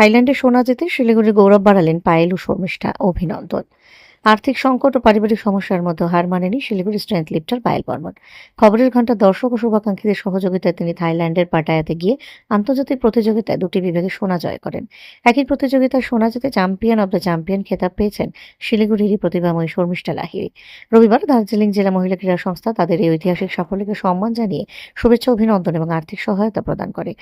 থাইল্যান্ডে সোনা জিতে শিলিগুড়ি গৌরব বাড়ালেন পায়েল ও শর্মিষ্ঠা অভিনন্দন। আর্থিক সংকট ও পারিবারিক সমস্যার মধ্যে হার মানেনি শিলিগুড়ি স্ট্রেংথ লিফটার পায়েল বর্মন। খবরের ঘণ্টা দর্শক ও শুভাকাঙ্ক্ষীদের সহযোগিতায় তিনি থাইল্যান্ডের পাটায়াতে গিয়ে আন্তর্জাতিক প্রতিযোগিতায় দুটি বিভাগে সোনা জয় করেন। একই প্রতিযোগিতায় সোনা জিতে চ্যাম্পিয়ন অব দ্য চ্যাম্পিয়ন খেতাব পেয়েছেন শিলিগুড়িরই প্রতিভাময়ী শর্মিষ্ঠা লাহিড়ী। রবিবার দার্জিলিং জেলা মহিলা ক্রীড়া সংস্থা তাদের এই ঐতিহাসিক সাফল্যকে সম্মান জানিয়ে শুভেচ্ছা, অভিনন্দন এবং আর্থিক সহায়তা প্রদান করে।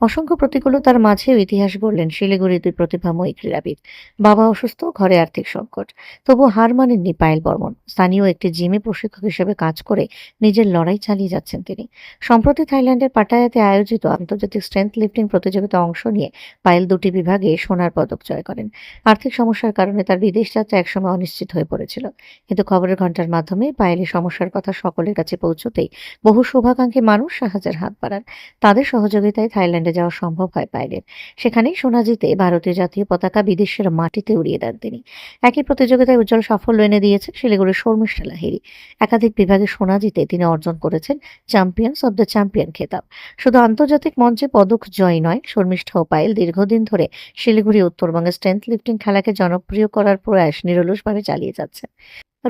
অসংখ্য প্রতিকূলতার মাঝেও ইতিহাস গড়লেন শিলিগুড়ির দুই প্রতিভাময়ী ক্রীড়াবিদ। বাবা অসুস্থ, ঘরে আর্থিক সংকট। তবু হার মানেননি পায়েল বর্মন। স্থানীয় একটি জিমে প্রশিক্ষক হিসেবে কাজ করে নিজের লড়াই চালিয়ে যাচ্ছেন তিনি। সম্প্রতি থাইল্যান্ডের পাটায়াতে আয়োজিত আন্তর্জাতিক স্ট্রেংথ লিফটিং প্রতিযোগিতা অংশ নিয়ে পায়েল দুটি বিভাগে সোনার পদক জয় করেন। আর্থিক সমস্যার কারণে তার বিদেশ যাত্রা একসময় অনিশ্চিত হয়ে পড়েছিল। কিন্তু খবরের ঘণ্টার মাধ্যমে পায়েলের সমস্যার কথা সকলের কাছে পৌঁছতেই বহু শুভাকাঙ্ক্ষী মানুষ সাহায্যের হাত বাড়ান। তাদের সহযোগিতায় থাইল্যান্ডে যাওয়া সম্ভব হয় পায়েলের। সেখানেই সোনা জিতে ভারতীয় জাতীয় পতাকা বিদেশের মাটিতে উড়িয়ে দেন তিনি। একই প্রতিযোগিতায় উজ্জ্বল সাফল্য এনে দিয়েছেন শিলিগুড়ির শর্মিষ্ঠা লাহিরি একাধিক বিভাগে সোনা জিতে তিনি অর্জন করেছেন চ্যাম্পিয়ন্স অব দ্য চ্যাম্পিয়ন খেতাব। শুধু আন্তর্জাতিক মঞ্চে পদক জয় নয়, শর্মিষ্ঠা ও পায়েল দীর্ঘদিন ধরে শিলিগুড়ি উত্তরবঙ্গে স্ট্রেংথ লিফটিং খেলাকে জনপ্রিয় করার প্রয়াস নিরলসভাবে চালিয়ে যাচ্ছে।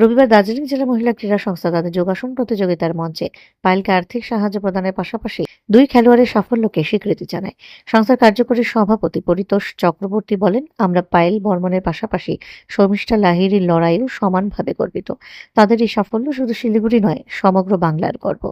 রবিবার দার্জিলিং জেলা মহিলা ক্রীড়া সংস্থা তাদের যোগাসন প্রতিযোগিতার মঞ্চে পায়েলকে আর্থিক সাহায্য প্রদানের পাশাপাশি দুই খেলোয়াড়ের সাফল্যকে স্বীকৃতি জানায়। সংস্থার কার্যকরী সভাপতি পরিতোষ চক্রবর্তী বলেন, আমরা পায়েল বর্মনের পাশাপাশি শর্মিষ্ঠা লাহিড়ির লড়াইও সমানভাবে গর্বিত। তাদের এই সাফল্য শুধু শিলিগুড়ি নয়, সমগ্র বাংলার গর্ব।